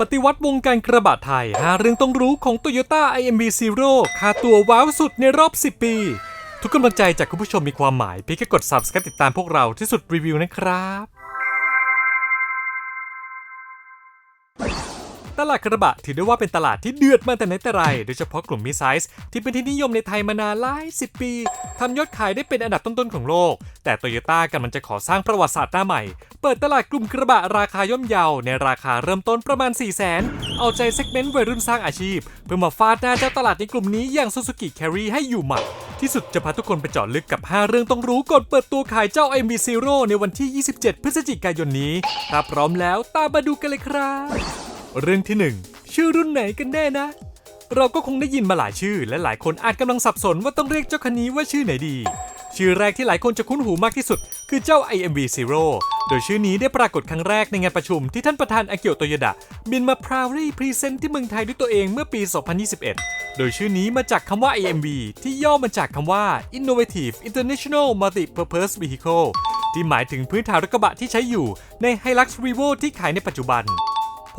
ปฏิวัติวงการกระบะไทย 5 เรื่องต้องรู้ของ Toyota IMB Zero ค่าตัวว้าวสุดในรอบ 10 ปี ทุกกำลังใจจากคุณผู้ชมมีความหมายเพียงแค่กด subscribe ติดตามพวกเราที่สุดรีวิวนะครับ ตลาดกระบะถือได้ว่าเป็นตลาดที่เดือดมาแต่ไหนแต่ไร โดยเฉพาะกลุ่มมิไซส์ที่เป็นที่นิยมในไทยมานานหลายสิบปีทำยอดขายได้เป็นอันดับต้นๆของโลก แต่โตโยต้ากำลังจะขอสร้างประวัติศาสตร์หน้าใหม่ เปิดตลาดกลุ่มกระบะราคาย่อมเยาในราคาเริ่มต้นประมาณ 4 0 0 0 0 0เอาใจเซกเมนต์วัยรุ่นสร้างอาชีพ เพื่อมาฟาดหน้าเจ้าตลาดในกลุ่มนี้อย่าง Suzuki Carry ให้อยู่หมัดที่สุดจะพาทุกคนไปเจาะลึกกับ 5 เรื่องต้องรู้ก่อนเปิดตัวขายเจ้า MB Zero ในวันที่ 27 พฤศจิกายนนี้ถ้าพร้อมแล้วตามมาดูกันเลยครับ เรื่องที่ 1 ชื่อรุ่นไหนกันแน่นะ เราก็คงได้ยินมาหลายชื่อ และหลายคนอาจกำลังสับสนว่าต้องเรียกเจ้าคันนี้ว่าชื่อไหนดี ชื่อแรกที่หลายคนจะคุ้นหูมากที่สุด คือเจ้า IMB Zero โดยชื่อนี้ได้ปรากฏครั้งแรกในงานประชุมที่ท่านประธานอากิโอโตยดะ บินมา proudly present ที่เมืองไทยด้วยตัวเองเมื่อปี 2021 โดยชื่อนี้มาจากคำว่า IMB ที่ย่อมาจากคำว่า Innovative International Multi-Purpose Vehicle ที่หมายถึงพื้นฐานรถกระบะที่ใช้อยู่ใน Hilux Revo ที่ขายในปัจจุบัน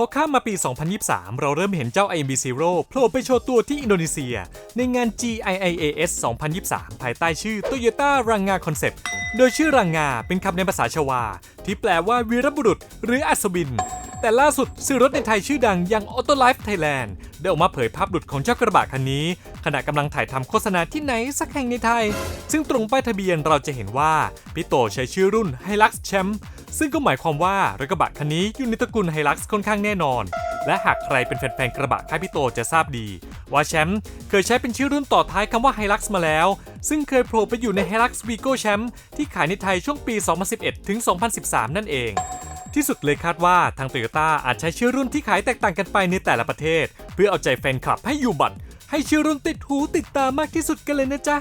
อข้ามมาปี 2023 เราเริ่มเห็นเจ้า IMB Zero โผล่ไปโชว์ตัวที่อินโดนีเซีย ในงาน GIIAS 2023 ภายใต้ชื่อ Toyota Ranga Concept โดยชื่อรังงาเป็นคำในภาษาชวา ที่แปลว่าวีรบุรุษ หรืออัศวิน แต่ล่าสุดสื่อรถในไทยชื่อดังอย่าง Autolife Thailand ได้ออกมาเผยภาพหลุดของเจ้ากระบะคันนี้ ขณะกำลังถ่ายทำโฆษณาที่ไหนสักแห่งในไทย ซึ่งตรงป้ายทะเบียนเราจะเห็นว่าพี่โตใช้ชื่อรุ่น Hilux Champ ซึ่งก็หมายความว่ารถกระบะคันนี้อยู่ในตระกูล Hilux ค่อนข้างแน่นอน และหากใครเป็นแฟนๆกระบะค่ายพี่โตจะทราบดี ว่าแชมป์เคยใช้เป็นชื่อรุ่นต่อท้ายคำว่า Hilux มาแล้ว ซึ่งเคยโผล่ไปอยู่ใน Hilux Vigo Champ ที่ขายในไทยช่วงปี 2011 ถึง 2013 นั่นเองที่สุดเลยคาดว่าทางโตโยต้าอาจใช้ชื่อรุ่นที่ขายแตกต่างกันไปในแต่ละประเทศ เพื่อเอาใจแฟนคลับให้อยู่บัตรให้ชื่อรุ่นติดหูติดตามากที่สุดกันเลยนะจ๊ะ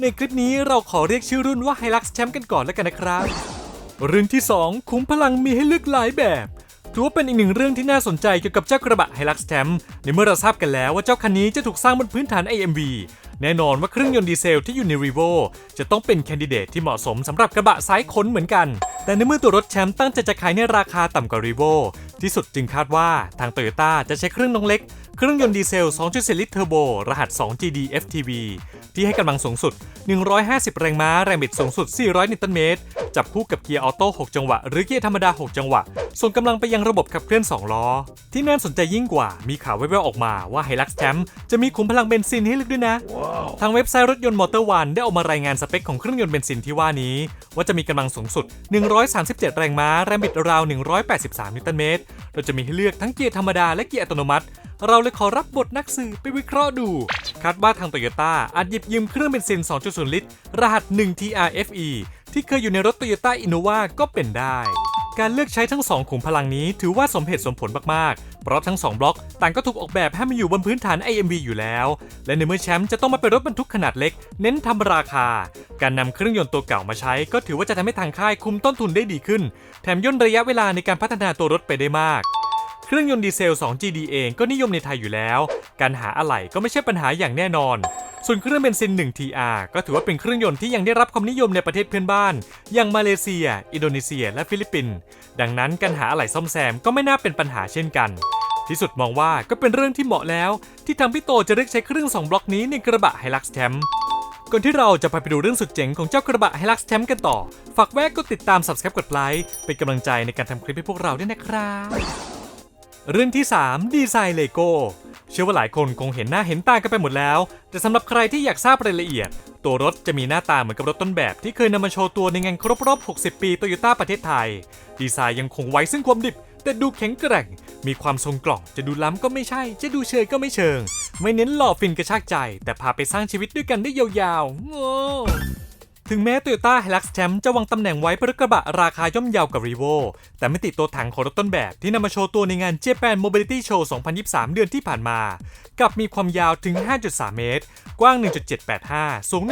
ในคลิปนี้เราขอเรียกชื่อรุ่นว่า Hilux Champ กันก่อนแล้วกันนะครับ เรื่องที่ 2 คุ้มพลังมีให้เลือกหลายแบบถือว่าเป็นอีกหนึ่งเรื่องที่น่าสนใจเกี่ยวกับเจ้ากระบะ Hilux Champ ในเมื่อเราทราบกันแล้วว่าเจ้าคันนี้จะถูกสร้างบนพื้นฐาน AMV แน่นอนว่าเครื่องยนต์ดีเซลที่อยู่ใน Revo จะต้องเป็นแคนดิเดตที่เหมาะสมสำหรับกระบะซ้ายขนเหมือนกัน แต่ในเมื่อตัวรถแชมป์ตั้งใจจะขายในราคาต่ำกว่า Revo ที่สุดจึงคาดว่าทาง Toyota จะใช้เครื่องน้องเล็กเครื่องยนต์ดีเซล 2.4 ลิตรเทอร์โบ รหัส 2GD FTV ที่ให้กำลังสูงสุด 150 แรงม้า แรงบิดสูงสุด 400 นิวตันเมตร จับคู่กับเกียร์ออโต้ 6 จังหวะ หรือเกียร์ธรรมดา 6 จังหวะ ส่งกำลังไปยังระบบขับเคลื่อน 2 ล้อ ที่น่าสนใจยิ่งกว่า มีข่าวแว่วๆออกมาว่า Hilux Champ จะมีขุมพลังเบนซินให้เลึกด้วยนะทางเว็บไซต์รถยนต์มอเตอร์วันได้ออกมารายงานสเปคของเครื่องยนต์เบนซินที่ว่านี้ ว่าจะมีกำลังสูงสุด 137 แรงม้า แรงบิดราว 183 นิวตันเมตร โดยจะมีให้เลือกทั้งเกียร์ธรรมดาและเกียร์อัตโนมัติเราเลยขอรับบทนักสืบไปวิเคราะห์ดู คาดว่าทางโตโยต้าอาจหยิบยืมเครื่องเบนซิน 2.0 ลิตร รหัส 1 TRFE ที่เคยอยู่ในรถ Toyota Innova ก็เป็นได้ การเลือกใช้ทั้ง2ขุมพลังนี้ถือว่าสมเหตุสมผลมาก ๆ เพราะทั้ง2บล็อกต่างก็ถูกออกแบบให้มาอยู่บนพื้นฐาน AMV อยู่แล้ว และในเมื่อแชมป์จะต้องมาเป็นรถบรรทุกขนาดเล็ก เน้นทำราคา การนำเครื่องยนต์ตัวเก่ามาใช้ ก็ถือว่าจะทำให้ทางค่ายคุมต้นทุนได้ดีขึ้น แถมย่นระยะเวลาในการพัฒนาตัวรถไปได้มาก เครื่องยนต์ดีเซล 2GD เองก็นิยมในไทยอยู่แล้ว การหาอะไหล่ก็ไม่ใช่ปัญหาอย่างแน่นอน ส่วนเครื่องเบนซิน 1 TR ก็ถือว่าเป็นเครื่องยนต์ที่ยังได้รับความนิยมในประเทศเพื่อนบ้าน อย่างมาเลเซีย อินโดนีเซีย และฟิลิปปินส์ ดังนั้นการหาอะไหล่ซ่อมแซมก็ไม่น่าเป็นปัญหาเช่นกัน ที่สุดมองว่าก็เป็นเรื่องที่เหมาะแล้ว ที่ทำพี่โตจะเลือกใช้เครื่อง 2 บล็อกนี้ในกระบะ Hilux Champ ก่อนที่เราจะไปดูเรื่องสุดเจ๋งของเจ้ากระบะ Hilux Champ กันต่อ ฝากแวะกดติดตาม Subscribe กดไลค์เป็นกำลังใจในการทำคลิปให้พวกเราด้วยนะครับ เรื่องที่ 3 ดีไซน์เลโก้เชื่อว่าหลายคนคงเห็นหน้าเห็นตากันไปหมดแล้ว แต่สำหรับใครที่อยากทราบรายละเอียด ตัวรถจะมีหน้าตาเหมือนกับรถต้นแบบที่เคยนำมาโชว์ตัวในงานครบรอบ 60 ปีโตโยต้าประเทศไทย ดีไซน์ยังคงไว้ซึ่งความดิบ แต่ดูแข็งแกร่ง มีความทรงกล่อง จะดูล้ำก็ไม่ใช่ จะดูเชยก็ไม่เชิง ไม่เน้นหล่อฟินกระชากใจ แต่พาไปสร้างชีวิตด้วยกันได้ยาวๆโง่ ถึงแม้ Toyota Hilux Champ จะวางตำแหน่งไว้เป็นรถกระบะราคาย่อมเยาวกับ Revo แต่ไม่ติดตัวถังของรถต้นแบบที่นำมาโชว์ตัวในงาน Japan Mobility Show 2023 เดือนที่ผ่านมา กับมีความยาวถึง 5.3 เมตร กว้าง 1.785 สูง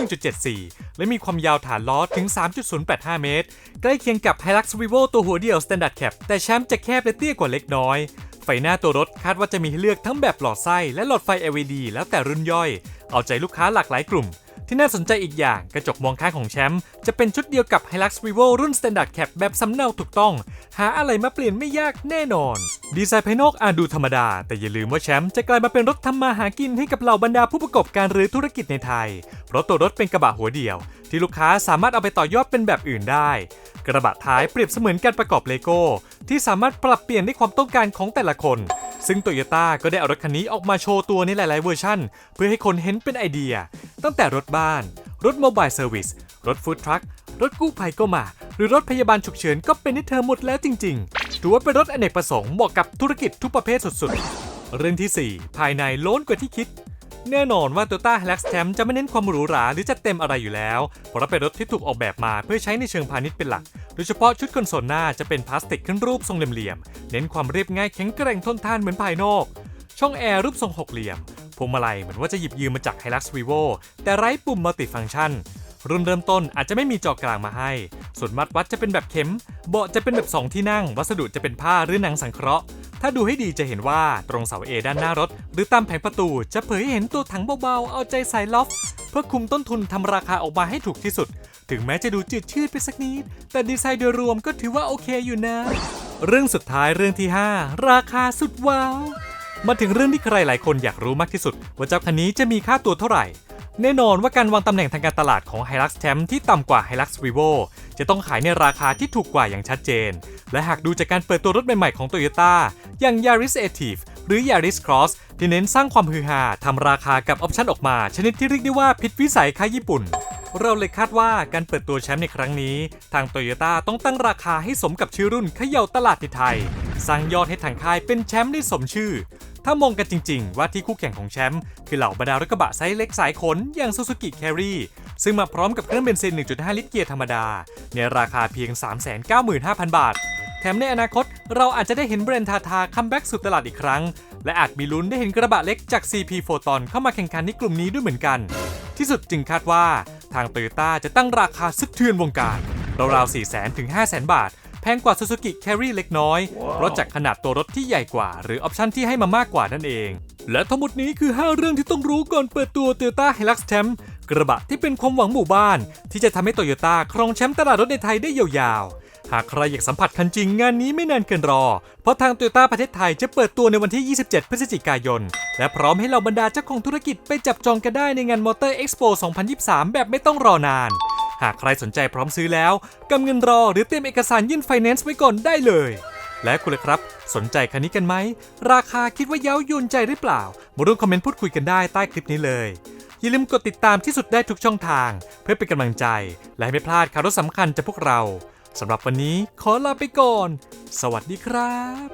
1.74 และมีความยาวฐานล้อถึง 3.085 เมตร ใกล้เคียงกับ Hilux Revo ตัวหัวเดียว Standard Cap แต่แชมป์จะแคบและเตี้ยกว่าเล็กน้อยไฟหน้าตัวรถคาดว่าจะมีให้เลือกทั้งแบบหลอดไส้และหลอดไฟ LED แล้วแต่รุ่นย่อย เอาใจลูกค้าหลากหลายกลุ่ม ที่น่าสนใจอีกอย่างกระจกมองข้างของแชมป์จะเป็นชุดเดียวกับ Hilux Vivo รุ่น Standard Cap แบบสำเนาถูกต้อง หาอะไรมาเปลี่ยนไม่ยากแน่นอน ดีไซน์ภายนอกอาจดูธรรมดา แต่อย่าลืมว่าแชมป์จะกลายมาเป็นรถทำมาหากินให้กับเหล่าบรรดาผู้ประกอบการหรือธุรกิจในไทย เพราะตัวรถเป็นกระบะหัวเดียว ที่ลูกค้าสามารถเอาไปต่อยอดเป็นแบบอื่นได้ กระบะท้ายเปรียบเสมือนการประกอบเลโก้ที่สามารถปรับเปลี่ยนได้ความต้องการของแต่ละคน ซึ่งโตโยต้าก็ได้เอารถคันนี้ออกมาโชว์ตัวในหลาย ๆ เวอร์ชั่น เพื่อให้คนเห็นเป็นไอเดีย ตั้งแต่รถบ้าน รถโมบายเซอร์วิส รถฟู้ดทรัค รถกู้ภัยก็มา หรือรถพยาบาลฉุกเฉินก็เป็นให้เธอหมดแล้วจริง ๆ ถือว่าเป็นรถอเนกประสงค์เหมาะกับธุรกิจทุกประเภทสุด ๆ เรื่องที่ 4 ภายในโล้นกว่าที่คิด แน่นอนว่า Toyota Hilux Champ จะไม่เน้นความหรูหราหรือจัดเต็มอะไรอยู่แล้ว เพราะเป็นรถที่ถูกออกแบบมาเพื่อใช้ในเชิงพาณิชย์เป็นหลัก โดยเฉพาะชุดคอนโซลหน้าจะเป็นพลาสติกขึ้นรูปทรงเหลี่ยมๆ เน้นความเรียบง่ายแข็งแกร่งทนทานเหมือนภายนอก ช่องแอร์รูปทรงหกเหลี่ยม พวงมาลัยเหมือนว่าจะหยิบยืมมาจาก Hilux Vivo แต่ไร้ปุ่มมัลติฟัง c t ชันรุ่นเริ่มต้นอาจจะไม่มีจอกลางมาให้ ส่วนมัดวัดจะเป็นแบบเข็ม เบาะจะเป็นแบบ 2 ที่นั่ง วัสดุจะเป็นผ้าหรือหนังสังเคราะห์ ถ้าดูให้ดีจะเห็นว่าตรงเสาเอด้านหน้ารถ หรือตามแผงประตูจะเผยให้เห็นตัวถังเบาๆ เอาใจใส่ล็อฟเพื่อคุมต้นทุนทำราคาออกมาให้ถูกที่สุด ถึงแม้จะดูจืดชืดไปสักนิด แต่ดีไซน์โดยรวมก็ถือว่าโอเคอยู่นะ เรื่องสุดท้ายเรื่องที่ 5 ราคาสุดว้าวมาถึงเรื่องที่ใครหลายคนอยากรู้มากที่สุด ว่าเจ้าคันนี้จะมีค่าตัวเท่าไหร่ แน่นอนว่าการวางตำแหน่งทางการตลาดของ Hilux Champ ที่ต่ำกว่า Hilux Vivo จะต้องขายในราคาที่ถูกกว่าอย่างชัดเจน และหากดูจากการเปิดตัวรถใหม่ๆของ Toyota อย่าง Yaris Active หรือ Yaris Cross ที่เน้นสร้างความฮือฮาทำราคากับออปชันออกมา ชนิดที่เรียกได้ว่าผิดวิสัยค่าญี่ปุ่น เราเลยคาดว่าการเปิดตัวแชมป์ในครั้งนี้ ทางโตโยต้าต้องตั้งราคาให้สมกับชื่อรุ่นเขย่าตลาดในไทย สร้างยอดให้ทางค่ายเป็นแชมป์ได้สมชื่อ ถ้ามองกันจริง ๆ ว่าที่คู่แข่งของแชมป์คือเหล่าบรรดารถกระบะไซส์เล็กสายขนอย่าง Suzuki Carry ซึ่งมาพร้อมกับเครื่องเบนซิน 1.5 ลิตรเกียร์ธรรมดา ในราคาเพียง 395,000 บาท แถมในอนาคตเราอาจจะได้เห็นแบรนด์ทาทาคัมแบ็กสู่ตลาดอีกครั้ง และอาจมีลุ้นได้เห็นกระบะเล็กจาก CP Photon เข้ามาแข่งขันในกลุ่มนี้ด้วยเหมือนกัน ที่สุดจึงคาดว่าทางโตโยต้าจะตั้งราคาซึกเทือนวงการราวๆ400,000ถึง500,000บาท แพงกว่า Suzuki Carry เล็กน้อย เพราะจากขนาดตัวรถที่ใหญ่กว่า หรือออปชั่นที่ให้มามากกว่านั่นเอง และทั้งหมดนี้คือ 5 เรื่องที่ต้องรู้ก่อนเปิดตัว Toyota Hilux Champ กระบะที่เป็นความหวังหมู่บ้าน ที่จะทำให้โตโยต้าครองแชมป์ตลาดรถในไทยได้ยาวๆ หากใครอยากสัมผัสคันจริงงานนี้ไม่นานเกินรอ เพราะทางโตโยต้าประเทศไทยจะเปิดตัวในวันที่ 27 พฤศจิกายน และพร้อมให้เหล่าบรรดาเจ้าของธุรกิจไปจับจองกันได้ในงานมอเตอร์เอ็กซ์โป2023 แบบไม่ต้องรอนาน หากใครสนใจพร้อมซื้อแล้วกำเงินรอหรือเตรียมเอกสารยื่นไฟแนนซ์ไว้ก่อนได้เลย และคุณล่ะครับ สนใจคันนี้กันไหม ราคาคิดว่าเย้ายวนใจหรือเปล่า มาร่วมคอมเมนต์พูดคุยกันได้ใต้คลิปนี้เลย อย่าลืมกดติดตามที่สุดได้ทุกช่องทาง เพื่อเป็นกำลังใจ และไม่พลาดข่าวสำคัญจากพวกเราสำหรับวันนี้ขอลาไปก่อน สวัสดีครับ